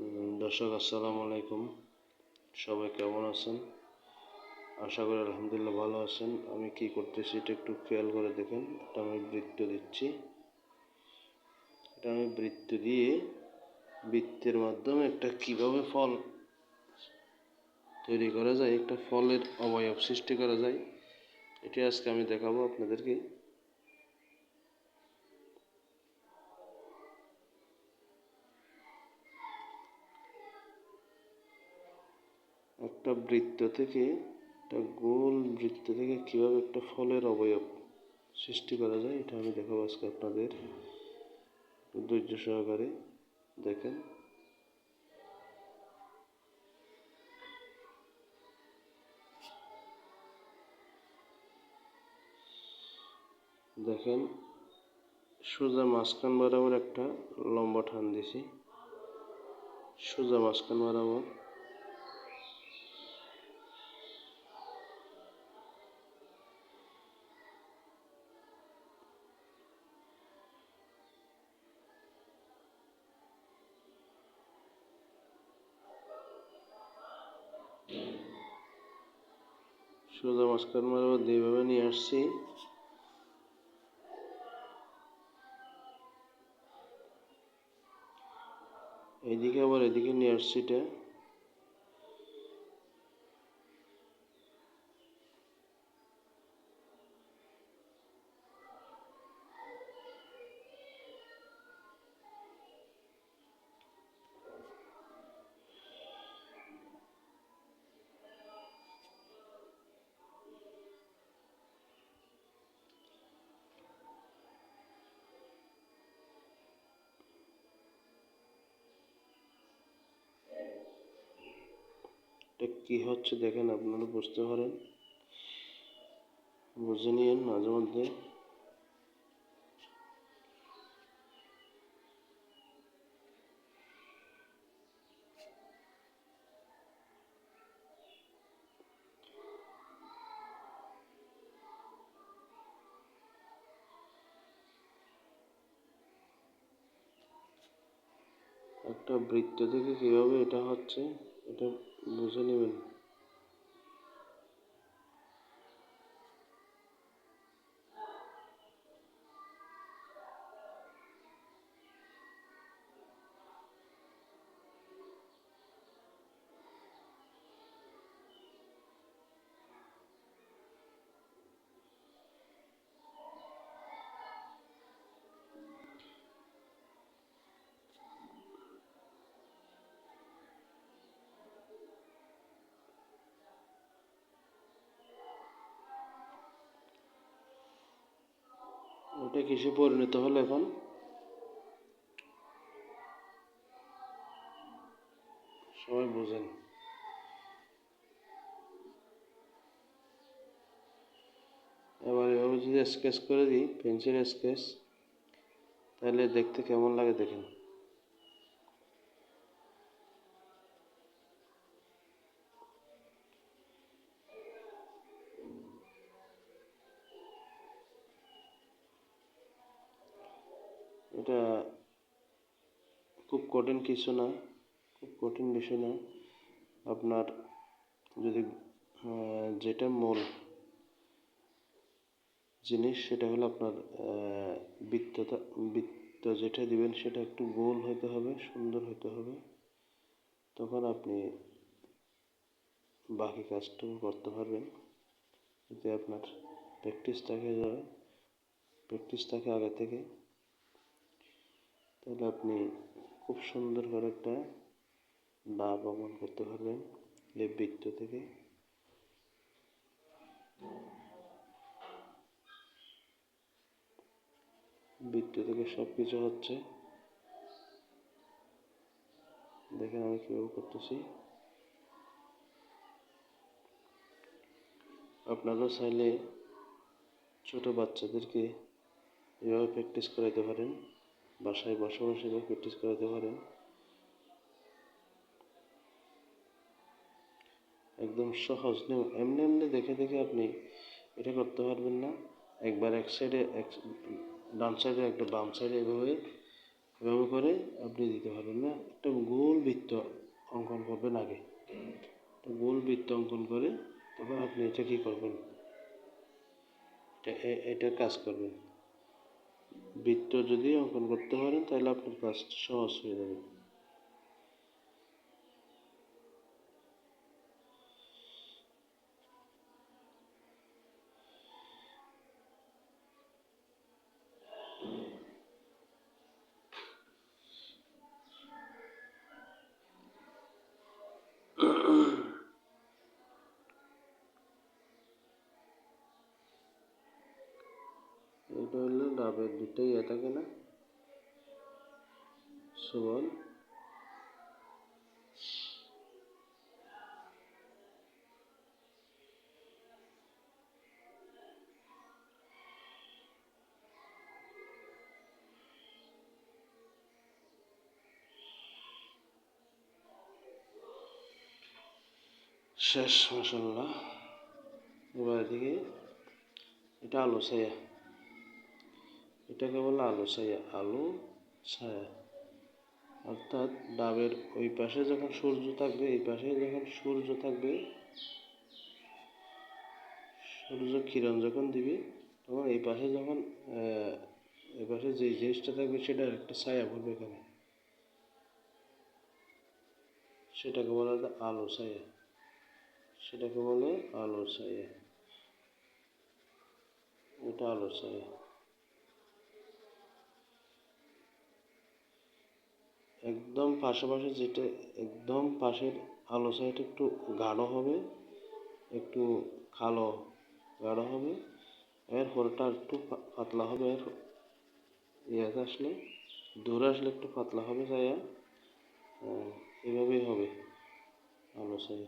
দর্শক, আসসালামু আলাইকুম। সবাই কেমন আছেন? আশা করি আলহামদুলিল্লাহ ভালো আছেন। আমি কি করতেছি এটা একটু খেয়াল করে দেখেন। এটা আমি বৃত্ত দিচ্ছি। এটা আমি বৃত্ত দিয়ে বৃত্তের মাধ্যমে একটা কীভাবে ফল তৈরি করা যায়, একটা ফলের অবয়ব সৃষ্টি করা যায়, এটি আজকে আমি দেখাবো আপনাদেরকে। একটা বৃত্ত থেকে, একটা গোল বৃত্ত থেকে কীভাবে একটা ফলের অবয়ব সৃষ্টি করা যায়, এটা আমি দেখাবো আজকে আপনাদের। ধৈর্য সহকারে দেখেন। দেখেন, সোজা মাঝখান বরাবর একটা লম্বা টান দিছি। সোজা মাঝখান বরাবর সোজা মাঝখান বরাবর দুইভাবে নিয়ে আসছি। এদিকে আবার এদিকে নিয়ে আসছি এটা। এটা কি হচ্ছে দেখেন, আপনারা বুঝতে পারেন। বুঝে নিন মাঝে মধ্যে। একটা বৃত্ত থেকে কীভাবে এটা হচ্ছে, এটা বুঝে ওটা কিসে পরিণত হলো এখন? সবাই বোঝেন। এবার এভাবে যদি স্কেচ করে দিই পেন্সিল স্কেচ তাহলে দেখতে কেমন লাগে দেখেন। এটা খুব কঠিন কিছু না, খুব কঠিন বিষয় না। আপনার যদি যেটা মূল জিনিস সেটা হলো আপনার বৃত্তটা বৃত্ত যেটা দিবেন সেটা একটু গোল হতে হবে, সুন্দর হতে হবে। তখন আপনি বাকি কাজটুকু করতে পারবেন। যদি আপনার প্র্যাকটিস থাকে যাবে প্র্যাকটিস থাকে আগে থেকে তাহলে আপনি খুব সুন্দর করে একটা লাভ অমন করতে পারবেন এই বৃত্ত থেকে। বৃত্ত থেকে সব কিছু হচ্ছে। দেখেন আমি কীভাবে করতেছি। আপনারাও চাইলে ছোট বাচ্চাদেরকে এভাবে প্র্যাকটিস করাতে পারেন। বাসায় বসে বসে প্র্যাকটিস করাতে পারেন। একদম সহজ। নিয়ম এমনি এমনি দেখে দেখে আপনি এটা করতে পারবেন না। একবার এক সাইডে এক ডান সাইডে একটা বাম সাইডে এভাবে এভাবে করে আপনি দিতে পারবেন না। একটা গোল বৃত্ত অঙ্কন করবেন আগে। গোল বৃত্ত অঙ্কন করে তারপর আপনি এটা কী করবেন? এটা এ- এটার কাজ করবেন। বৃত্ত যদি অঙ্কন করতে পারেন তাহলে আপনার কাজটা সহজ হয়ে যাবে। এটা হলো, ডাবের দুটাই ইয়ে থাকে না? সমান শেষ মশাল্লাহ এবার এদিকে, এটা আলো ছায়া এটাকে বলে আলু ছায়া আলু ছায়া। অর্থাৎ ডাবের ওই পাশে যখন সূর্য থাকবে, এই পাশে যখন সূর্য থাকবে, সূর্য কিরণ যখন দিবে, তখন এই পাশে যখন এই পাশে যে জিনিসটা থাকবে সেটার একটা ছায়া পড়বে এখানে। সেটাকে বলা হয় আলো ছায়া। সেটাকে বলে আলো ছায়া। এটা আলো ছায়া। একদম পাশাপাশি যেটা একদম পাশের আলো ছায়াটা একটু গাঢ় হবে, একটু কালো গাঢ় হবে। এর পরটা একটু পাতলা হবে, এর ইয়াতে আসলে, দূরে আসলে একটু পাতলা হবে ছায়া। এভাবেই হবে আলো ছায়া